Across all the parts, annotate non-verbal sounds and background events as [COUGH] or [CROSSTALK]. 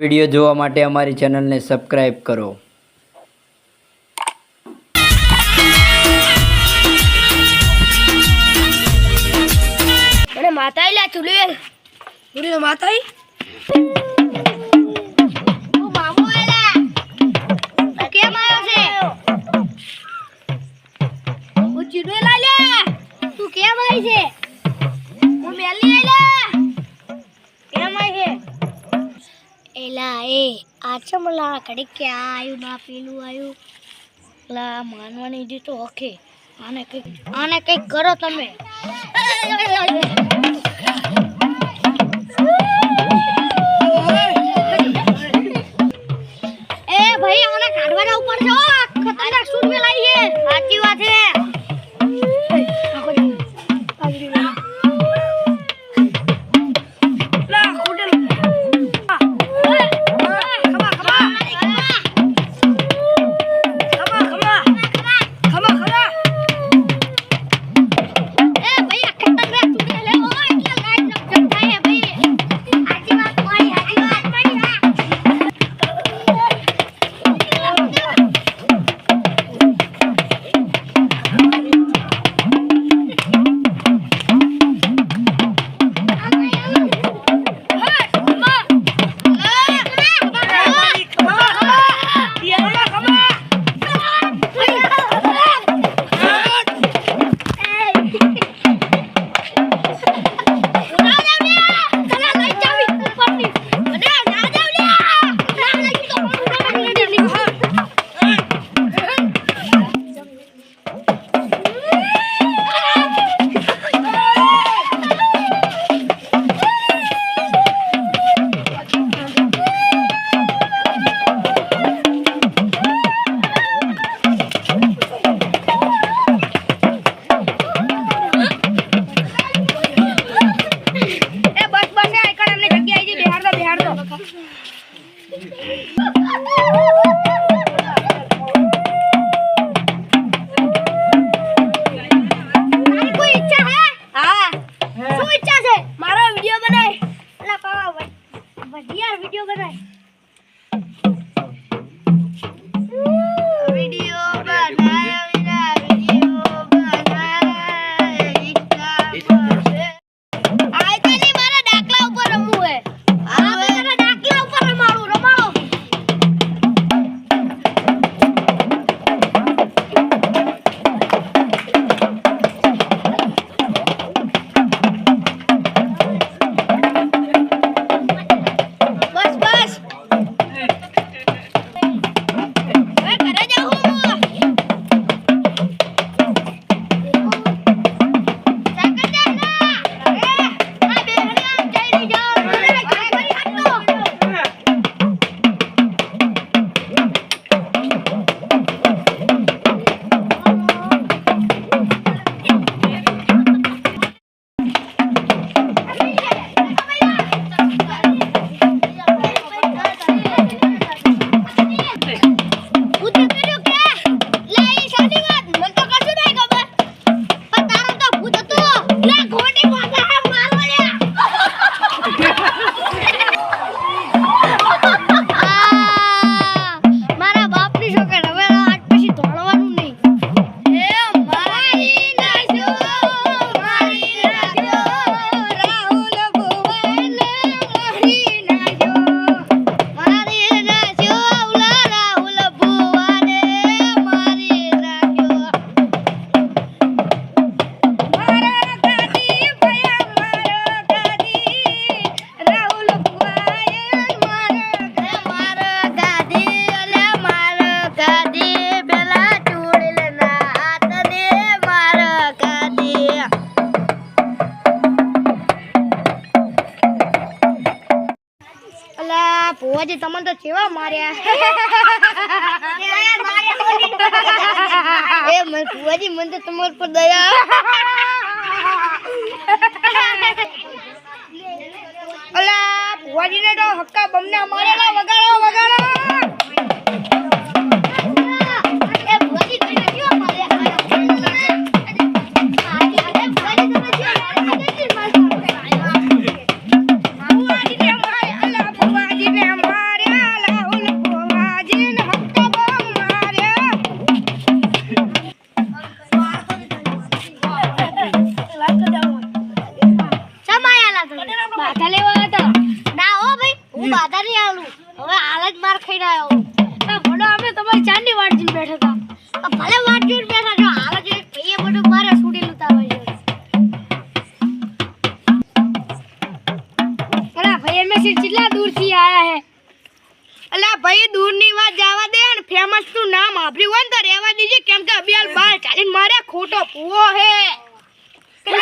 Video જોવા માટે અમારી ચેનલને સબસ્ક્રાઈબ કરો. અને માતા લા ચુડેલ ચુડેલ માતા ઓ મામો આલા કેમ આવ્યો છે? ઓ ચુડેલ આલા તું કેમ આવી છે? હું મેલી આલા એલા એ આચમલા કડે ક્યાં આવ્યું ના પેલું આવ્યું લા માનવાની દી તો ઓકે આને કંઈક આને કંઈક કરો તમે. એ ભાઈ આને કાઢવાના ઉપર છો? ખતરનાક સૂટ મે લાવી સાચી વાત છે. એ Oh, [LAUGHS] ભુવાજી તમને તો કેવા માર્યા? [LAUGHS] એ મને ભુવાજી મને તો તમારા પર દયા અલા ભુવાજીને તો હક્કા બમના મારેલા વગાડો વગાડો અલા ભાઈ દૂરની વાત જવા દે ને ફેમસનું નામ સાંભળ્યું હોય ને તો રહેવા દેજે. કેમ કે અભિયાલ બાર ચાલીને મારે ખોટો પૂવો હે. તમે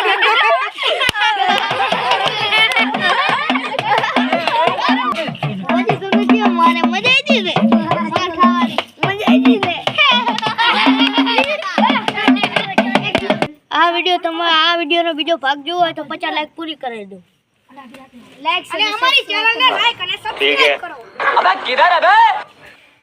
આ વીડિયો તમારે આ વિડીયોનો બીજો ભાગ જોવો હોય તો પચાસ લાખ પૂરી કરી દો. લાઈક અને અમારી ચેનલને લાઈક અને ठीक है સબસ્ક્રાઇબ કરો अबे किधर है बे